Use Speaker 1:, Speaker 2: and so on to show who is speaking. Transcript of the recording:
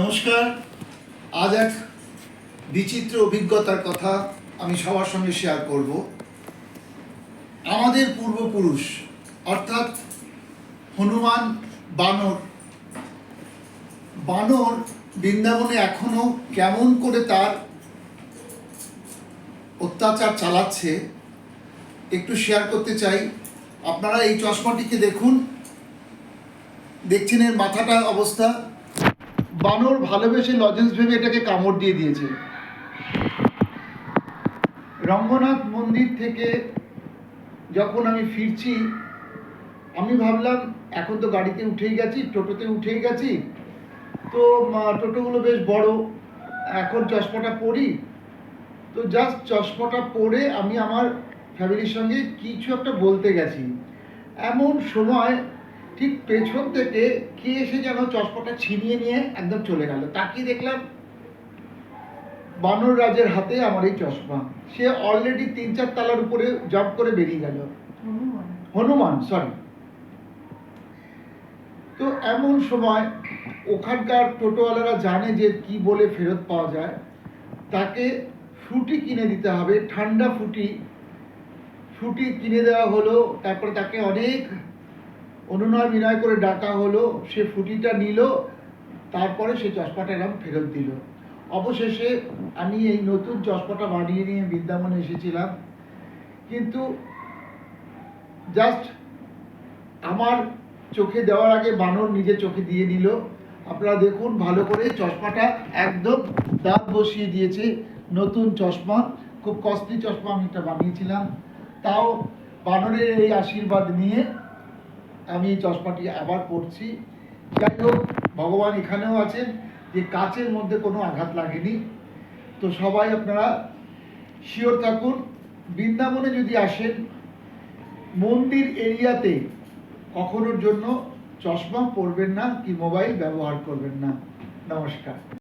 Speaker 1: নমস্কার। আজ এক বিচিত্র অভিজ্ঞতার কথা আমি সবার সঙ্গে শেয়ার করব। আমাদের পূর্বপুরুষ, অর্থাৎ হনুমান বানর বানর বৃন্দাবনে এখনও কেমন করে তার অত্যাচার চালাচ্ছে, একটু শেয়ার করতে চাই। আপনারা এই চশমাটিকে দেখুন। দেখছেন এর মাথাটা অবস্থা। বানর ভালোবেসে লজেন্স ভেবে এটাকে কামড় দিয়ে দিয়েছে। রঙ্গনাথ মন্দির থেকে যখন আমি ফিরছি, আমি ভাবলাম, এখন তো গাড়িতে উঠেই গেছি, টোটোতে উঠেই গেছি। তো টোটোগুলো বেশ বড়, এখন চশমাটা পরি। তো জাস্ট চশমাটা পরে আমি আমার ফ্যামিলির সঙ্গে কিছু একটা বলতে গেছি। এমন সময় ঠিক পেছন থেকে কে এসে যেন চশমাটা ছিনিয়ে নিয়ে একদম চলে গেল। তাকিয়ে দেখলাম বানর রাজের হাতে আমার এই চশমা। সে অলরেডি তিন চার তালার উপরে জব করে বেরিয়ে গেল। হনুমান। সরি তো এমন সময় ওখানকার টোটোওয়ালারা জানে যে কি বলে ফেরত পাওয়া যায়। তাকে ফ্রুটি কিনে দিতে হবে ঠান্ডা ফ্রুটি ফ্রুটি কিনে দেওয়া হলো তারপরে তাকে অনেক অনুনয় বিনয় করে ডাকা হলো, সে ফুটিটা নিল, তারপরে সে চশমাটা এরকম ফেরত দিল। অবশেষে আমি এই নতুন চশমাটা বানিয়ে নিয়ে বৃন্দাবনে এসেছিলাম। কিন্তু জাস্ট আমার চোখে দেওয়ার আগে বানর নিজে চোখে দিয়ে নিল। আপনারা দেখুন, ভালো করে চশমাটা একদম দাঁত বসিয়ে দিয়েছে। নতুন চশমা, খুব কস্টলি চশমা আমি এটা বানিয়েছিলাম। তাও বানরের এই আশীর্বাদ নিয়ে আমি চশমাটি আবার পরছি। যাই হোক, ভগবান এখানেও আছেন যে কাচের মধ্যে কোনো আঘাত লাগেনি। তো সবাই আপনারা শিওর থাকুন, বৃন্দাবনে যদি আসেন, মন্দির এরিয়াতে কখনোর জন্য চশমা পরবেন না, কি মোবাইল ব্যবহার করবেন না। নমস্কার।